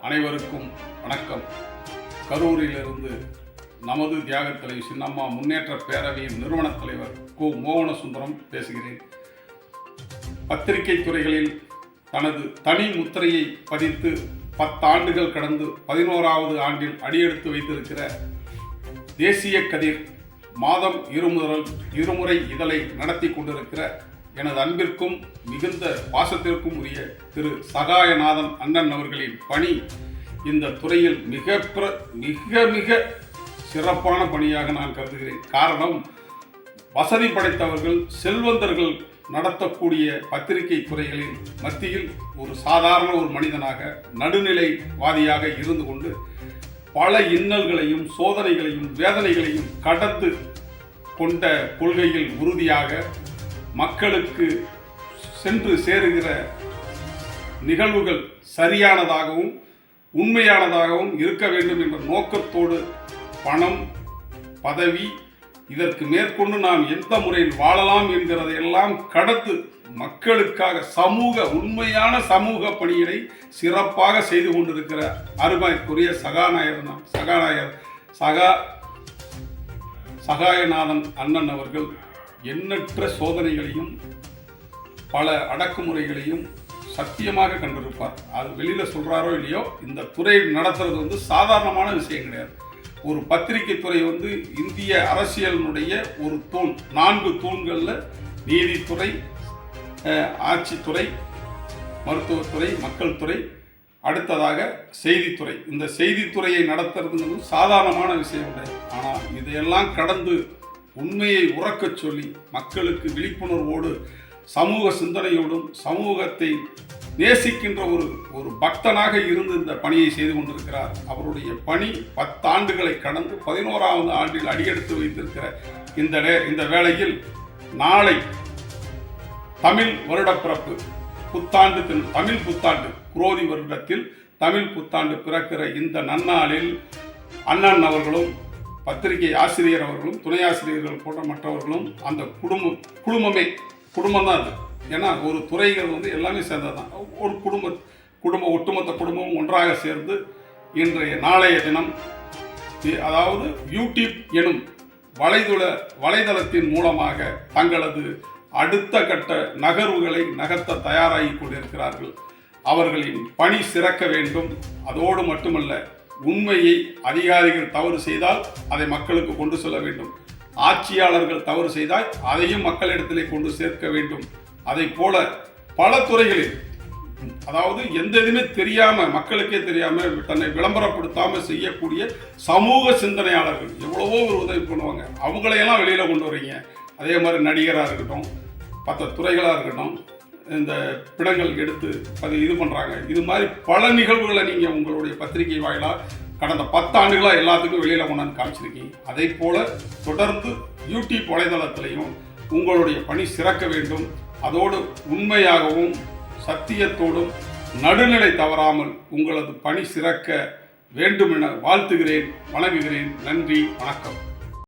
அனைவருக்கும் வணக்கம். கரூரிலிருந்து நமது தியாகத்தலை சின்னம்மா முன்னேற்ற பேரவையின் நிறுவனத் தலைவர் கு. மோகனசுந்தரம் பேசுகிறேன். பத்திரிகை துறைகளில் தனது தனி முத்திரையை பதித்து பத்தாண்டுகள் கடந்து பதினோராவது ஆண்டில் அடியெடுத்து வைத்திருக்கிற தேசிய கதிர் மாதம் இருமுதல் இருமுறை இதழை நடத்தி கொண்டிருக்கிற எனது அன்பிற்கும் மிகுந்த பாசத்திற்கும் உரிய திரு சகாயநாதன் அண்ணன் அவர்களின் பணி இந்த துறையில் மிக பிர- மிக மிக சிறப்பான பணியாக நான் கருதுகிறேன். காரணம் வசதி படைத்தவர்கள் செல்வந்தர்கள் நடத்தக்கூடிய பத்திரிகை துறைகளின் மத்தியில் ஒரு சாதாரண ஒரு மனிதனாக நடுநிலைவாதியாக இருந்து கொண்டு பல இன்னல்களையும் சோதனைகளையும் வேதனைகளையும் கடந்து கொண்ட கொள்கையில் உறுதியாக மக்களுக்கு சென்று சேருகிற நிகழ்வுகள் சரியானதாகவும் உண்மையானதாகவும் இருக்க வேண்டும் என்ற நோக்கத்தோடு பணம் பதவி இதற்கு மேற்கொண்டு நாம் எந்த முறையில் வாழலாம் என்கிறதை எல்லாம் கடத்து மக்களுக்காக சமூக உண்மையான சமூக பணியினை சிறப்பாக செய்து கொண்டிருக்கிற அருமைக்குரிய சகாநாயகர் நாம் சகாநாயகர் சகா சகாயநாதன் அண்ணன் அவர்கள் எண்ணற்ற சோதனைகளையும் பல அடக்குமுறைகளையும் சத்தியமாக கண்டிருப்பார். அது வெளியில் சொல்கிறாரோ இல்லையோ இந்த துறை நடத்துறது வந்து சாதாரணமான விஷயம் கிடையாது. ஒரு பத்திரிகை துறை வந்து இந்திய அரசியலினுடைய ஒரு தூண் நான்கு தூண்களில் நீதித்துறை ஆட்சித்துறை மருத்துவத்துறை மக்கள் துறை அடுத்ததாக செய்தித்துறை. இந்த செய்தித்துறையை நடத்துறதுங்கிறது சாதாரணமான விஷயம் கிடையாது. ஆனால் இதையெல்லாம் கடந்து உண்மையை உறக்கச் சொல்லி மக்களுக்கு விழிப்புணர்வோடு சமூக சிந்தனையோடும் சமூகத்தை நேசிக்கின்ற ஒரு ஒரு பக்தனாக இருந்து இந்த பணியை செய்து கொண்டிருக்கிறார். அவருடைய பணி பத்தாண்டுகளை கடந்து பதினோராவது ஆண்டில் அடியெடுத்து வைத்திருக்கிற இந்த நே- இந்த வேளையில் நாளை தமிழ் வருடப்பிறப்பு புத்தாண்டு தமிழ் புத்தாண்டு குரோதி வருடத்தில் தமிழ் புத்தாண்டு பிறக்கிற இந்த நன்னாளில் அண்ணன் அவர்களும் பத்திரிகை ஆசிரியர் அவர்களும் துணை ஆசிரியர்கள் போன்ற மற்றவர்களும் அந்த குடும்பம் குடும்பமே குடும்பம் தான் அது. ஏன்னா ஒரு துறைகள் வந்து எல்லாமே சேர்ந்தது தான் ஒரு குடும்ப குடும்ப ஒட்டுமொத்த குடும்பமும் ஒன்றாக சேர்ந்து இன்றைய நாளைய தினம் அதாவது யூடியூப் எனும் வலைதள வலைதளத்தின் மூலமாக தங்களது அடுத்த கட்ட நகர்வுகளை நகர்த்த தயாராகி கொண்டிருக்கிறார்கள். அவர்களின் பணி சிறக்க வேண்டும். அதோடு மட்டுமல்ல உண்மையை அதிகாரிகள் தவறு செய்தால் அதை மக்களுக்கு கொண்டு செல்ல வேண்டும். ஆட்சியாளர்கள் தவறு செய்தால் அதையும் மக்களிடத்திலே கொண்டு சேர்க்க வேண்டும். அதைப் போல பல துறைகளில் அதாவது எந்த இதுவுமே தெரியாம மக்களுக்கே தெரியாம தன்னை விளம்பரப்படுத்தாம செய்யக்கூடிய சமூக சிந்தனையாளர்கள் எவ்வளவோ ஒரு உதவி பண்ணுவாங்க. அவங்களையெல்லாம் வெளியில கொண்டு வரீங்க. அதே மாதிரி நடிகராக இருக்கட்டும் மற்ற துறைகளாக இருக்கட்டும் இந்த பிடங்கள் எடுத்து அது இது பண்ணுறாங்க இது மாதிரி பல நிகழ்வுகளை நீங்கள் உங்களுடைய பத்திரிகை வாயிலாக கடந்த பத்தாண்டுகளாக எல்லாத்துக்கும் வெளியில் கொண்டாந்து காமிச்சிருக்கீங்க. அதே போல் தொடர்ந்து யூடியூப் வலைதளத்திலையும் உங்களுடைய பணி சிறக்க வேண்டும். அதோடு உண்மையாகவும் சத்தியத்தோடும் நடுநிலை தவறாமல் உங்களது பணி சிறக்க வேண்டும் என வாழ்த்துகிறேன் வணங்குகிறேன். நன்றி வணக்கம்.